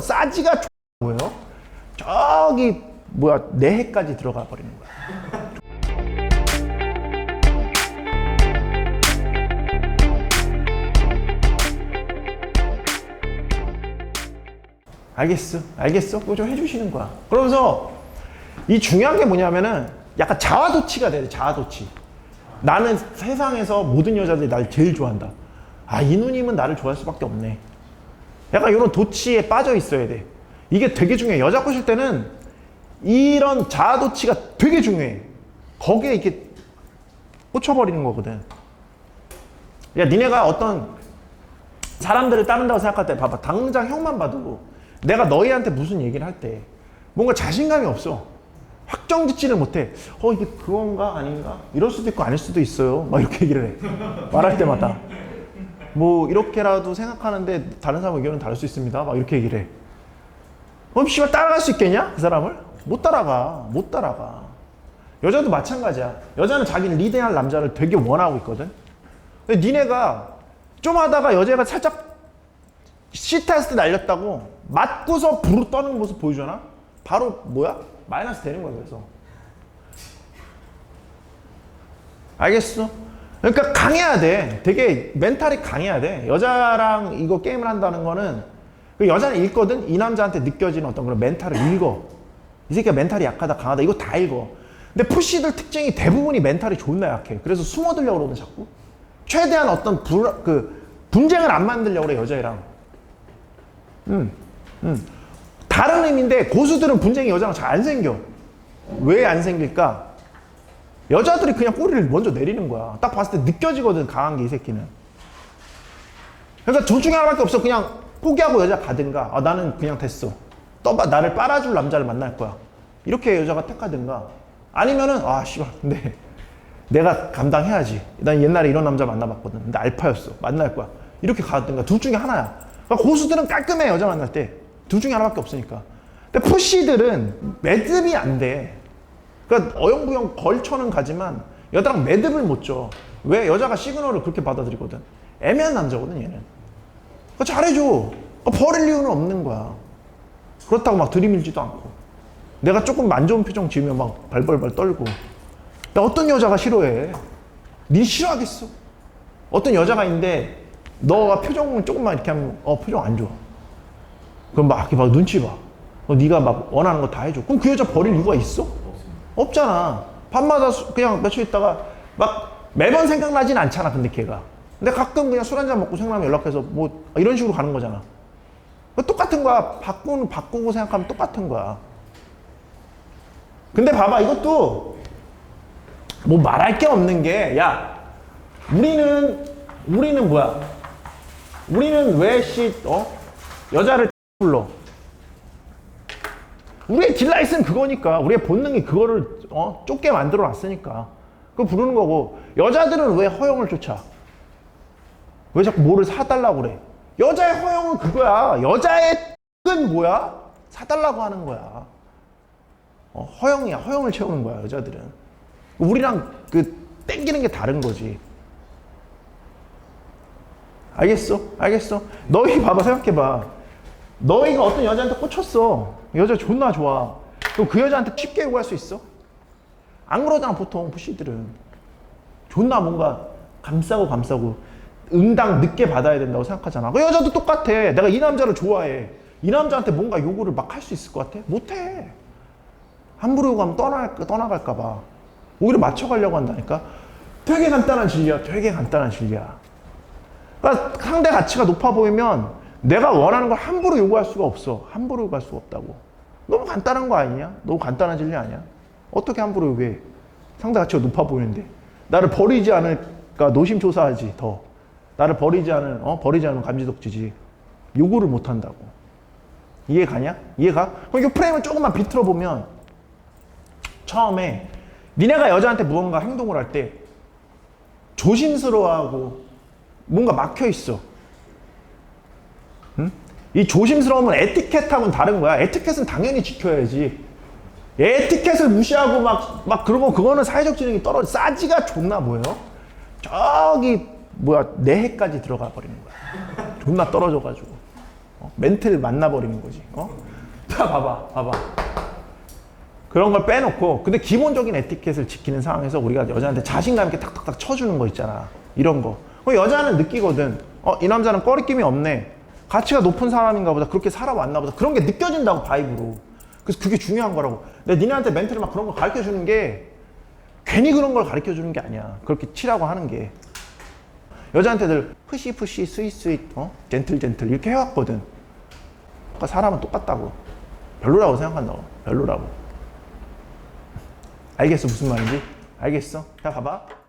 싸지가 뭐예요? 저기 뭐야 내해까지 들어가 버리는 거야. 알겠어, 알겠어. 그거 좀 해주시는 거야. 그러면서 이 중요한 게 뭐냐면은 약간 자아도취가 돼, 자아도취. 나는 세상에서 모든 여자들이 날 제일 좋아한다. 아, 이 누님은 나를 좋아할 수밖에 없네. 약간 이런 도취에 빠져 있어야 돼. 이게 되게 중요해. 여자 꼬실 때는 이런 자아도취가 되게 중요해. 거기에 이렇게 꽂혀버리는 거거든. 야, 니네가 어떤 사람들을 따른다고 생각할 때 봐봐. 당장 형만 봐도 내가 너희한테 무슨 얘기를 할 때 뭔가 자신감이 없어. 확정 짓지를 못해. 어, 이게 그건가 아닌가? 이럴 수도 있고 아닐 수도 있어요. 막 이렇게 얘기를 해. 말할 때마다. 뭐 이렇게라도 생각하는데 다른 사람 의견은 다를 수 있습니다. 막 이렇게 얘기를 해. 그럼 씨발 따라갈 수 있겠냐? 그 사람을? 못 따라가. 못 따라가. 여자도 마찬가지야. 여자는 자기를 리드할 남자를 되게 원하고 있거든. 근데 니네가 좀 하다가 여자가 살짝 시타스트 날렸다고 맞고서 부르 떠는 모습 보여주잖아? 바로 뭐야? 마이너스 되는 거야, 그래서. 알겠어? 그러니까 강해야 돼. 되게 멘탈이 강해야 돼. 여자랑 이거 게임을 한다는 거는 그 여자는 읽거든? 이 남자한테 느껴지는 어떤 그런 멘탈을 읽어. 이 새끼가 멘탈이 약하다, 강하다, 이거 다 읽어. 근데 푸시들 특징이 대부분이 멘탈이 존나 약해. 그래서 숨어들려고 그러거든, 자꾸. 최대한 어떤 불, 그, 분쟁을 안 만들려고 그래, 여자애랑. 음, 음. 다른 의미인데 고수들은 분쟁이 여자랑 잘 안 생겨. 왜 안 생길까? 여자들이 그냥 꼬리를 먼저 내리는 거야. 딱 봤을 때 느껴지거든, 강한 게 이 새끼는. 그러니까 둘 중에 하나밖에 없어. 그냥 포기하고 여자 가든가. 아, 나는 그냥 됐어. 떠봐, 나를 빨아줄 남자를 만날 거야. 이렇게 여자가 택하든가. 아니면은, 아, 씨발, 근데 내가 감당해야지. 난 옛날에 이런 남자 만나봤거든. 근데 알파였어. 만날 거야. 이렇게 가든가. 둘 중에 하나야. 그러니까 고수들은 깔끔해, 여자 만날 때. 둘 중에 하나밖에 없으니까. 근데 푸시들은 매듭이 안 돼. 그러니까 어영부영 걸쳐는 가지만 여자랑 매듭을 못 줘. 왜? 여자가 시그널을 그렇게 받아들이거든. 애매한 남자거든, 얘는. 그러니까 잘해줘. 그러니까 버릴 이유는 없는 거야. 그렇다고 막 들이밀지도 않고. 내가 조금 안 좋은 표정 지으면 막 발벌발 떨고. 야, 어떤 여자가 싫어해? 니 싫어하겠어? 어떤 여자가 있는데 너가 표정 조금만 이렇게 하면 어 표정 안 좋아. 그럼 막 이렇게 막 눈치 봐. 어, 네가 막 원하는 거 다 해줘. 그럼 그 여자 버릴 이유가 있어? 없잖아. 밤마다 수- 그냥 며칠 있다가 막 매번 생각나진 않잖아. 근데 걔가. 근데 가끔 그냥 술 한잔 먹고 생각나면 연락해서 뭐 이런 식으로 가는 거잖아. 그 똑같은 거야. 바꾸는 바꾸고 생각하면 똑같은 거야. 근데 봐봐 이것도 뭐 말할 게 없는 게 야 우리는 우리는 뭐야? 우리는 왜씨 어 여자를 불러? 우리의 딜라이트는 그거니까 우리의 본능이 그거를 어 좁게 만들어 놨으니까 그거 부르는 거고 여자들은 왜 허용을 쫓아? 왜 자꾸 뭐를 사달라고 그래? 여자의 허용은 그거야. 여자의 은 뭐야? 사달라고 하는 거야. 어, 허용이야. 허용을 채우는 거야. 여자들은. 우리랑 그 땡기는 게 다른 거지. 알겠어? 알겠어? 너희 봐봐 생각해봐. 너희가 어떤 여자한테 꽂혔어. 여자 존나 좋아. 그럼 그 여자한테 쉽게 요구할 수 있어? 안 그러잖아 보통 부시들은. 존나 뭔가 감싸고 감싸고 응당 늦게 받아야 된다고 생각하잖아. 그 여자도 똑같아. 내가 이 남자를 좋아해. 이 남자한테 뭔가 요구를 막 할 수 있을 것 같아? 못해. 함부로 요구하면 떠날, 떠나갈까봐. 오히려 맞춰가려고 한다니까? 되게 간단한 진리야. 되게 간단한 진리야. 그러니까 상대 가치가 높아 보이면 내가 원하는 걸 함부로 요구할 수가 없어. 함부로 요구할 수가 없다고. 너무 간단한 거 아니냐? 너무 간단한 진리 아니야? 어떻게 함부로 요구해? 상대 가치가 높아 보이는데. 나를 버리지 않을까 노심초사하지, 더. 나를 버리지 않은, 어? 버리지 않으면 감지덕지지. 요구를 못 한다고. 이해 가냐? 이해 가? 그럼 이 프레임을 조금만 비틀어 보면 처음에 니네가 여자한테 무언가 행동을 할 때 조심스러워하고 뭔가 막혀 있어. 응? 이 조심스러움은 에티켓하고는 다른 거야. 에티켓은 당연히 지켜야지. 에티켓을 무시하고 막, 막 그러고 그거는 사회적 지능이 떨어져. 싸지가 존나 뭐예요? 저기, 뭐야, 내해까지 들어가 버리는 거야. 존나 떨어져가지고. 어? 멘트를 만나버리는 거지. 어? 자, 봐봐, 봐봐. 그런 걸 빼놓고, 근데 기본적인 에티켓을 지키는 상황에서 우리가 여자한테 자신감 있게 탁탁탁 쳐주는 거 있잖아. 이런 거. 그럼 여자는 느끼거든. 어, 이 남자는 꺼리낌이 없네. 가치가 높은 사람인가 보다. 그렇게 살아왔나 보다. 그런 게 느껴진다고, 바이브로. 그래서 그게 중요한 거라고. 내가 니네한테 멘트를 막 그런 거 가르쳐 주는 게 괜히 그런 걸 가르쳐 주는 게 아니야. 그렇게 치라고 하는 게. 여자한테 늘 푸시 푸시 스윗 스윗 어? 젠틀 젠틀 이렇게 해왔거든. 그러니까 사람은 똑같다고. 별로라고 생각한다고. 별로라고. 알겠어 무슨 말인지? 알겠어? 자 봐봐.